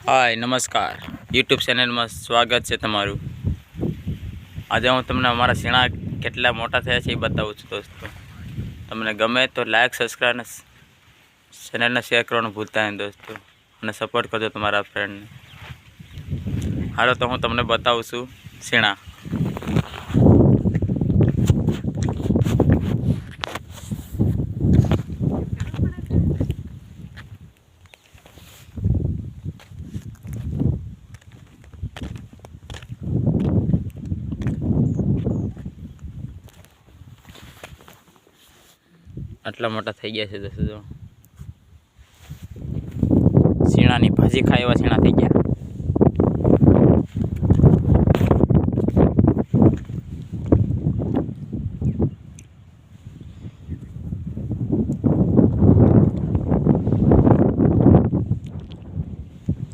હાય, નમસ્કાર. યુટ્યુબ ચેનલમાં સ્વાગત છે તમારું. આજે હું તમને અમારા સીણા કેટલા મોટા થયા છે એ બતાવું છું દોસ્તો. તમને ગમે તો લાઇક સબસ્ક્રાઈબ અને ચેનલને શેર કરવાનું ભૂલતા નહીં દોસ્તો. અને સપોર્ટ કરજો તમારા ફ્રેન્ડને હાલો, તો હું તમને બતાવું છું શીણા. આટલા મોટા થઈ ગયા છે દોસ્તો જો શીણાની ભાજી ખાય એવા શીણા થઈ ગયા.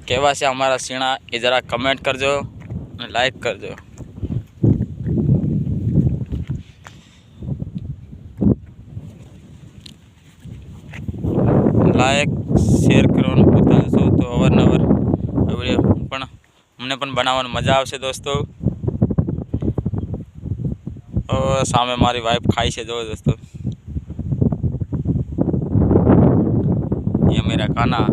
કેવા છે અમારા શીણા એ જરા કમેન્ટ કરજો અને લાઈક કરજો. લાયક શેર કરવાનું પૂછતા તો અવારનવાર વીડિયો પણ અમને પણ બનાવવાની મજા આવશે દોસ્તો. સામે મારી વાઈફ ખાય છે જો દોસ્તો. એ મેરા કાના.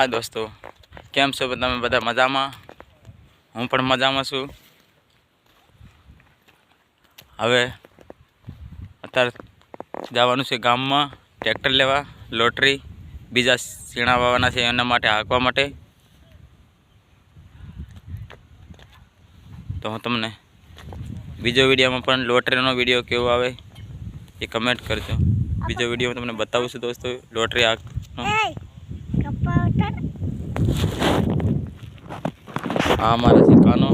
હા દોસ્તો, કેમ છો તમે બધા મજામાં? હું પણ મજામાં છું. હવે અત્યારે જવાનું છે ગામમાં, ટ્રેક્ટર લેવા, લોટરી, બીજા વાવવાના છે એના માટે હાંકવા માટે. તો હું તમને બીજો વિડીયોમાં પણ લોટરીનો વીડિયો કેવો આવે એ કમેન્ટ કરજો. બીજો વીડિયો તમને બતાવું છું દોસ્તો, લોટરી હાંકનો આ અમારા છે કાનો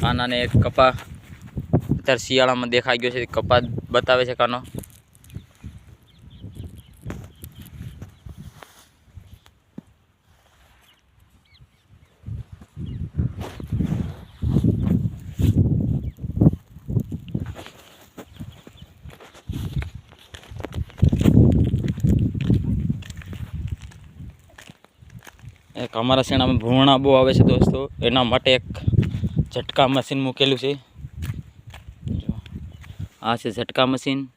કાનાને એક કપા. અત્યારે શિયાળામાં દેખાઈ ગયો છે. કપા બતાવે છે કાનો. એક અમારા શેણામાં ભૂણા બહુ આવે છે દોસ્તો. એના માટે એક ઝટકા મશીન મૂકેલું છે. આ છે ઝટકા મશીન.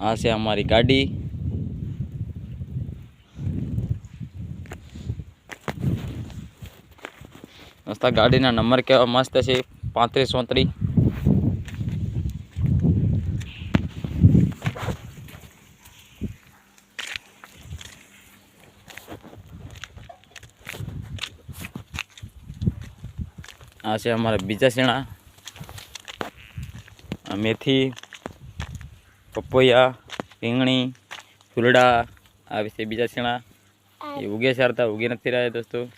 આ છે અમારી ગાડી. દોસ્તો ગાડીના નંબર કેવા મસ્ત છે. પાંત્રીસ, ચોત્રીસ. આ છે અમારા બીજા શેણા. મેથી, પપૈયા, રીંગણી ફૂલડા આ છે બીજા શેણા. એ ઉગે સારતા ઉગે નથી રહ્યા દોસ્તો.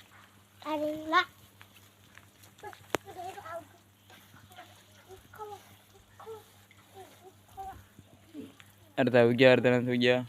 અડધા ઉગ્યા અડધા નથી ઉગ્યા.